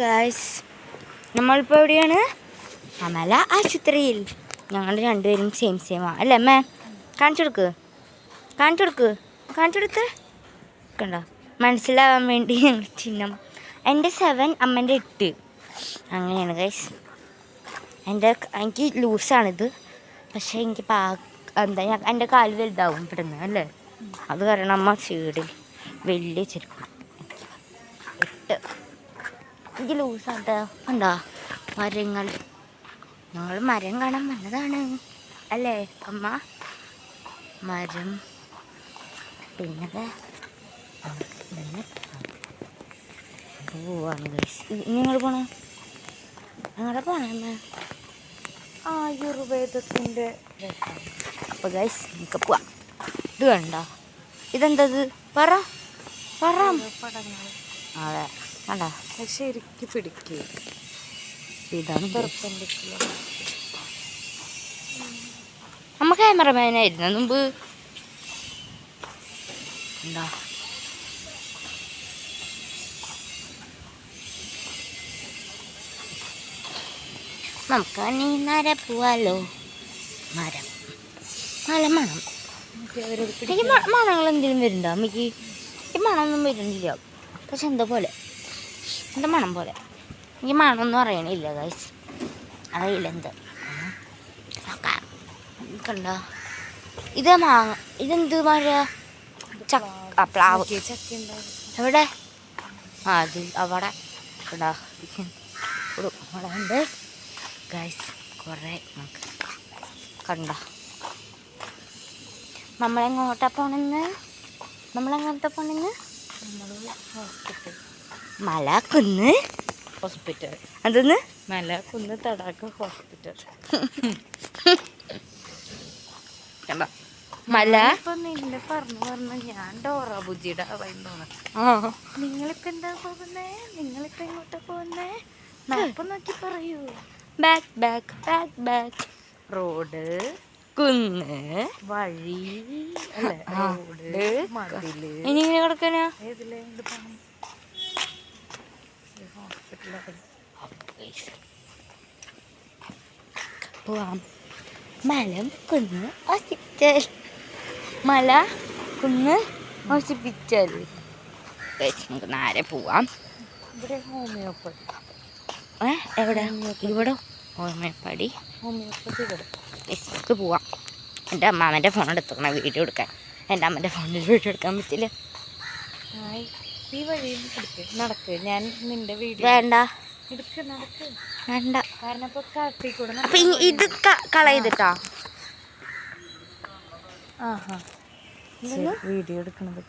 Guys നമ്മളിപ്പോൾ എവിടെയാണ്? അമല ആശുപത്രിയിൽ. ഞങ്ങൾ രണ്ടുപേരും സെയിം സെയിം ആണ് അല്ലേ അമ്മേ? കാണിച്ചു കൊടുക്ക്. കാണിച്ചു കൊടുക്ക്. കാണിച്ചു കൊടുത്ത് കണ്ടോ? മനസ്സിലാവാൻ വേണ്ടി ഞങ്ങൾ ചിഹ്നം. എന്റെ സെവൻ അമ്മന്റെ എട്ട്. അങ്ങനെയാണ് ഗൈസ് എന്റെ എനിക്ക് ലൂസാണിത് പക്ഷേ എനിക്ക് പാ എന്താ ഞാൻ എന്റെ കാൽ വലുതാവും ഇവിടുന്ന് അല്ലേ? അത് കാരണം അമ്മ സീഡിൽ വലിയ ചെരുപ്പ്. എട്ട്. എനിക്ക് ലൂസാട്ടോ കണ്ടോ മരങ്ങൾ? ഞങ്ങൾ മരം കാണാൻ വന്നതാണ്. അല്ലേ അമ്മ? മരം. പിന്നെ പോവാണ് നിങ്ങൾ പോണോ? ഞങ്ങളെ പോണേ അമ്മ? ആയുർവേദത്തിന്റെ അപ്പോൾ ഗൈസ് നമുക്ക് പോവാം. ഇത് കണ്ടോ? ഇതെന്തത്? പറ. പറ. അതെ. കണ്ടോ ശരിക്ക് പിടിക്കുക ഇതാണ് നമ്മ ക്യാമറമാനായിരുന്നു മുമ്പ്? എന്താ നമുക്ക് നീ നര പോവാലോ? മരം. നല്ല മണം. എനിക്ക് മണങ്ങൾ എന്തെങ്കിലും വരുന്നുണ്ടോ? അമ്മയ്ക്ക് ഈ മണമൊന്നും വരുന്നില്ല. പക്ഷെ എന്താ പോലെ? എന്താ മണം പോലെ. ഈ മണമൊന്നും അറിയണില്ല ഗൈസ് അറിയില്ല എന്ത്. കണ്ട? ഇത് മാങ്ങ ഇതെന്ത് ചക്ക ആ, പ്ലാവ്. എവിടെ? ആ അത് അവിടെ. ഇവിടെ അവിടെ ഉണ്ട്. ഗൈസ് കുറേ നമുക്ക് കണ്ടോ? നമ്മളെങ്ങോട്ടാ പോണെന്ന്? നമ്മളെങ്ങോട്ടാ പോണെന്ന്? നമ്മൾ ഹോസ്പിറ്റൽ മല കുന്ന് ഹോസ്പിറ്റൽ. അതൊന്ന്? മലക്കുന്ന് കുന്ന് തടാക ഹോസ്പിറ്റൽ. കണ്ടോ. മല. നിന്നെ പറഞ്ഞു പറഞ്ഞു ഞാൻ ഡോറ ബുജിയുടെ വൈകുന്നോണം ആ. നിങ്ങളിപ്പോ എന്താ പോകുന്നേ? നിങ്ങളിപ്പോ എങ്ങോട്ടാ പോകുന്നേ? മാപ്പ് നോക്കി പറയൂ. Back back back back road. കുന്ന്. വഴി. അല്ലേ? റോഡ്. മതിൽ. ഇനി ഇങ്ങനെ കിടക്കാനാ? ഏതിലെ പോവാം മലം കുന്ന് ഹോസ്പിറ്റൽ മല കുന്ന് ഹോസ്പിറ്റൽ നമുക്ക് നേരെ പോവാം ഇവിടെ ഹോമിയോപ്പതി ഏ എവിടെ ഇവിടെ ഹോമിയോപ്പതി ഹോമിയോപ്പതി ഇവിടെ നമുക്ക് പോവാം എന്റെ അമ്മാമന്റെ ഫോൺ എടുത്തോണം വീഡിയോ എടുക്കാൻ. എന്റെ അമ്മന്റെ ഫോണിൽ വീഡിയോ എടുക്കാൻ പറ്റില്ല. ഈ വഴി എടുക്ക് നടക്ക്. ഞാൻ നിന്റെ വീഡിയോ വേണ്ട. എടുക്ക് നടക്ക്. വേണ്ട. കാരണം ഇപ്പൊ കാട്ടി കൂടെ അപ്പം ഇത് കളയതിട്ടാ ആഹാ. വീഡിയോ എടുക്കണത്